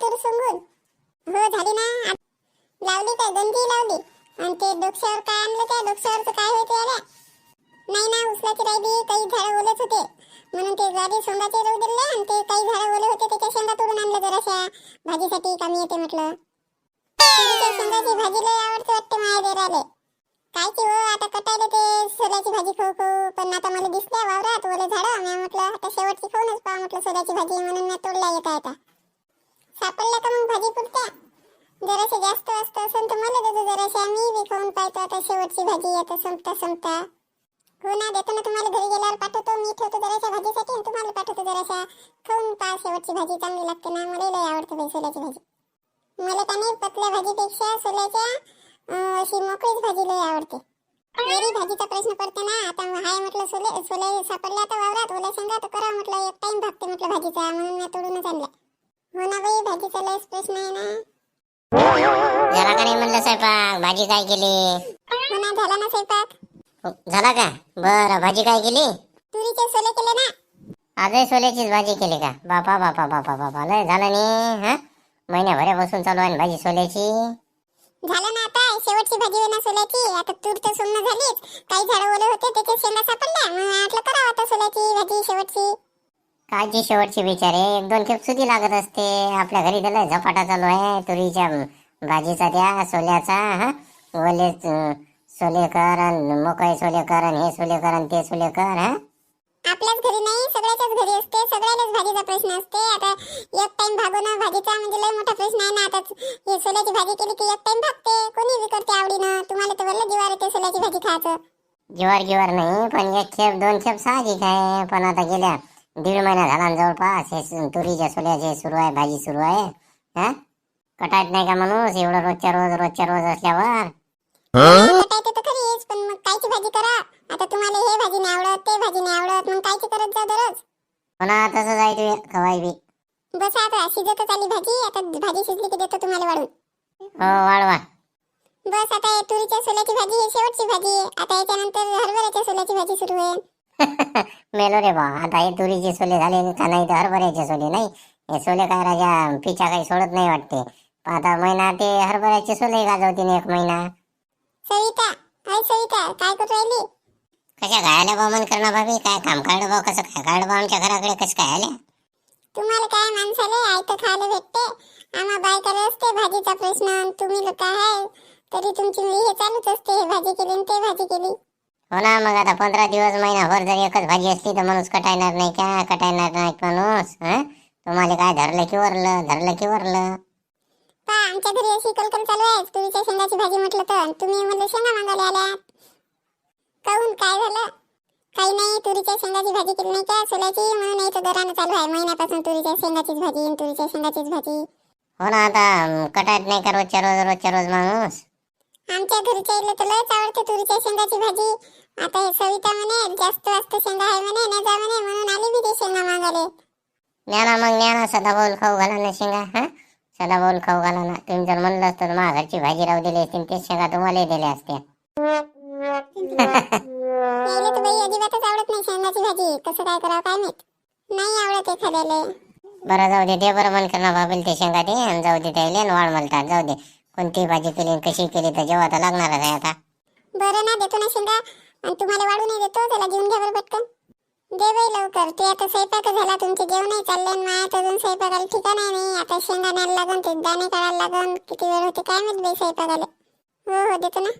तूर सोंगून. हो झाली ना? लावली काय? गंजी लावली. आणि ते डोक्यावर काय आणलं त्या? डोक्यावरचं काय होते आल्या नाही ना उचलाची राहिली. काही झाडं ओलेच होते. म्हणून ते गाडी सोंगाचे राहू दिले आणि ते काही झाडं ओले होते त्याच्या शेंगा तोडून आणलं जराशा. भाजीसाठी कामी येते म्हटलं. शेंगाची भाजी लय आवडते वाटते माझ्या देराले काय की हो आता कटायले ते सोल्याची भाजी खाऊ खाऊ. पण आता मला दिसल्या वावरात ओले झाडं. मी म्हटलं आता शेवटची खाऊनच पाहा म्हटलं सोल्याची भाजी म्हणून मी तोडल्या येता आता सापडलं का मग भाजी पुरत्या जरासे जास्त वाजत असेल तर मला देतो जरासे मी बी खाऊन पाहतो आता शेवटची भाजी आता संपता संपता. हो ना देतो ना तुम्हाला. घरी गेल्यावर पाठवतो. मी ठेवतो जराशा भाजीसाठी आणि तुम्हाला पाठवतो जराशा. खाऊन पहा शेवटची भाजी चांगली लागते ना. मला लय आवडते बाई सोल्याची भाजी. मला का नाही पतल्या भाजीपेक्षा सोल्याच्या अशी मोकळीच भाजी लय आवडते. मेरी भाजीचा प्रश्न पडते ना. आता हाय म्हटलं सोले सोले सापडले आता वावरात. ओल्या शेंगा तर करा म्हटलं. एक टाइम भागते म्हटलं भाजीचा. म्हणून मी तोडूनच आणल्या. हो ना बाई भाजीचा लयच प्रश्न आहे ना. जरा का नाही म्हणलं स्वयंपाक? भाजी काय केली? हो ना झाला ना स्वयंपाक. झाला का? बरं भाजी काय केली? तुरीचे सोले केले ना. आजही सोल्याचीच भाजी केली का? बापा बापा बापा बापा लय झालं नी हा? महिन्याभरापासून चालू आहे ना भाजी सोल्याची? झालं ना आता शेवटची भाजी आहे ना सोल्याची. आता तूर तर सोमना झालीच. काही झाडं ओले होते त्याचे शेंगा सापडल्या. मग म्हटलं करावं आता सोल्याची भाजी शेवटची कायची शेवटची बिचारे. एक दोन खेप सुधी लागत असते. आपल्या घरी त्याला झपाटा चालू आहे. तुरीच्या भाजीचा त्या सोल्याचा हा. ओले सोले कर मोकळे सोले कर हे सोले कर ते सोले कर हा. आपल्याच घरी नाही सगळ्याच्याच घरी असते. सगळ्यालाच भाजीचा प्रश्न असते. आता एक टाइम भागवणं भाजीचा म्हणजे लय मोठा प्रश्न आहे ना. आता हे सोल्याची भाजी केली की एक टाइम भागते. कोणी बी करते आवडीनं? तुम्हाला तर वल्ल जीवार येते सोल्याची भाजी खायचं. जीवार गिवार नाही पण एक खेप दोन खेप साहजिक आहे. पण आता गेल्या दीड महिना झाला ना जवळपास हे सु- तुरीच्या सोल्याचे सुरू आहे भाजी सुरू आहे हा? कटायत नाही का माणूस एवढं रोजच्या रोज रोजच्या रोज असल्यावर? कटायचं तर खरीच पण मग कायची भाजी करा? आता तुम्हाला हे भाजी नाही आवडत ते भाजी नाही आवडत मग कायची करत जा दररोज? पुन्हा तसंच आहे तू खवाई बी. बस आता शिजतच आली भाजी आता भाजी शिजली की देतो तुम्हाला वाढून. हो वाढवा. बस आता हे तुरीच्या सोल्याची भाजी ही शेवटची भाजी आहे. आता याच्यानंतर हरभऱ्याच्या सोल्याची भाजी सुरू होईल मेलो रे बा आता हे तुरीचे सोले झाले का नाही तर हरभऱ्याचे सोले नाही? हे सोले काय राजा पिछा काही सोडत नाही वाटते. आता महिना ते हरभऱ्याचे सोले गाजवतीन एक महिना. सविता हाय सविता काय करू राहिली? कशा गायला बा मन करणं भाभी? काय काम काढ बा कसं? काय काढ बा आमच्या घराकडे? कसं काय आल्या? तुम्हाला काय माणसाले? आयतं खायला भेटते. आम्हा बायकाला असते भाजीचा प्रश्न. आणि तुम्ही लोक आहे तरी तुमची हे चालूच असते हे भाजी केली आणि ते भाजी केली. हो ना मग आता पंधरा दिवस महिनाभर जर एकच भाजी असली तर माणूस कटायणार नाही. का कटायणार नाही माणूस हं? तुम्हाला काय धरलं की वरलं धरलं की वरलं? पा आमच्या घरी अशी कलकल चालू आहे. तुरीच्या शेंगाची भाजी म्हटलं तर. तुम्ही म्हणलं शेंगा मागायला आल्या. काहून? काय झालं? काही नाही तुरीच्या शेंगाची भाजी केली नाही का? सोल्याची म्हणून याचं दरानं चालू आहे. महिन्यापासून तुरीच्या शेंगाचीच भाजी आणि तुरीच्या शेंगाचीच भाजी. हो ना आता कटायत नाही का रोजच्या रोज रोजच्या रोज माणूस? आमच्या घरच्या इले तर लयच आवडते. तुरीच्या शेंगाची भाजी. आता हे सविता म्हणे जास्त वाजता शेंगा आहे म्हणे नाही जा म्हणे म्हणून आली मी ते शेंगा मागाले. ज्ञाना मग ज्ञाना सदा बोल खाऊ घाला ना शेंगा हा? सदा बोल खाऊ घाला ना. तुम्ही जर म्हणलं असतं तर माझ्या घरची भाजी राहू दिली असती तेच शेंगा तुम्हाला दिल्या असत्या. यायला तर बाई अजिबातच आवडत नाही शेंगाची भाजी. कसं काय करावं काय माहीत? नाही आवडत एखाद्याला. बरं जाऊ दे दे बरं मन करणं भाबील ते शेंगा दे आणि जाऊ दे त्याला वाढ म्हणतात जाऊ दे. कोणती भाजी केली आणि कशी केली तर जेव्हा तर लागणारच आहे आता. बरं ना देतो ना शेंगा आणि तुम्हाला वाढूनही देतो त्याला घेऊन घ्या बरं पटकन. दे बाई लवकर. ते आता स्वयंपाक झाला तुमचे जेवणही चालले आणि मायात अजून स्वयंपाकाला ठिकाण नाही. आता शेंगा न्यायला लागन ते दाणे काढायला लागन किती वेळ होते काय माहीत बाई स्वयंपाकाला. हो हो देतो ना.